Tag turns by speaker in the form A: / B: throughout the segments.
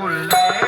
A: kulle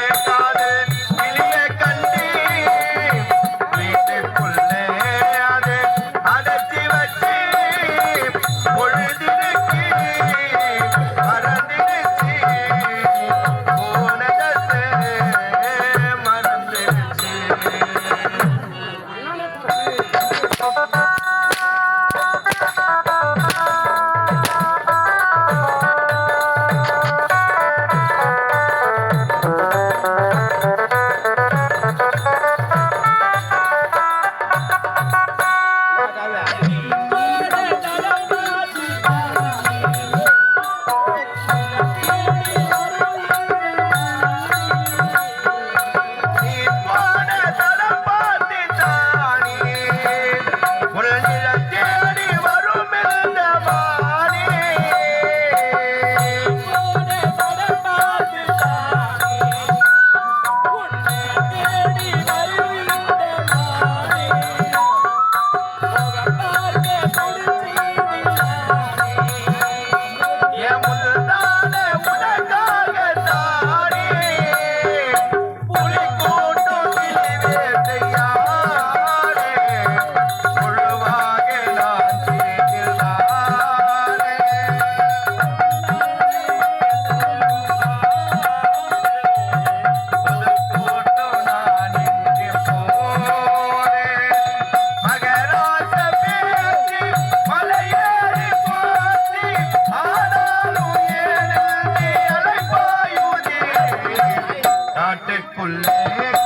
A: காட்டுக்குள்ளே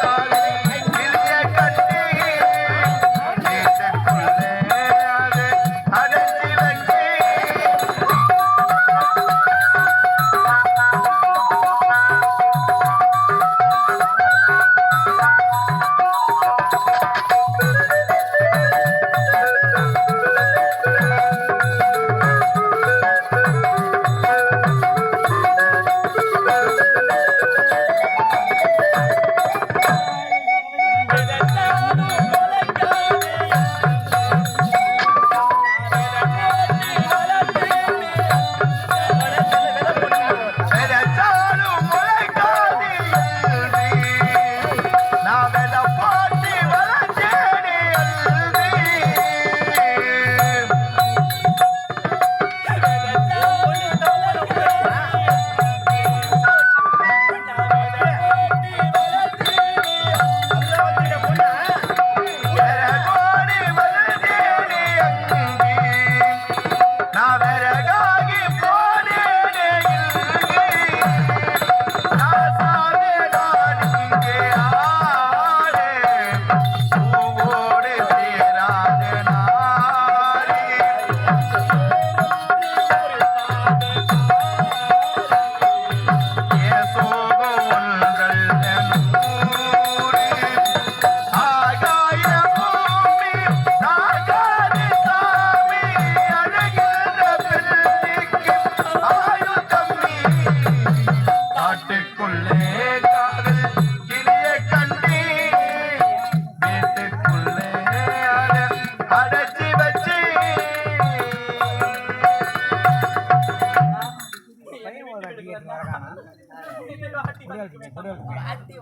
B: दा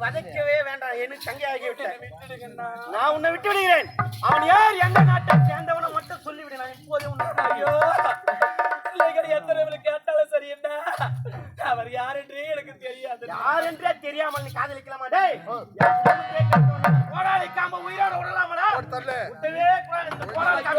B: வதைக்கவே வேண்டாம் எனக்கு தங்கையாகி விட்டேன் நான் உன்னை விட்டு விடுகிறேன். அவன் யார்? எந்த நாட்டை சேர்ந்தவனை மட்டும் சொல்லிவிடு. நான் இப்போதே உன்னை ஐயோ
C: பிள்ளைகள் எத்தனை கேட்டாலும் சரி என்ன அவர் யார் எனக்கு தெரியாது.
B: யார் என்றே தெரியாமல் நீ காதலிக்கலாமா? டே போராளிக்காம உயிரோட விடலாமடா? விட்டவே போராளிக்காம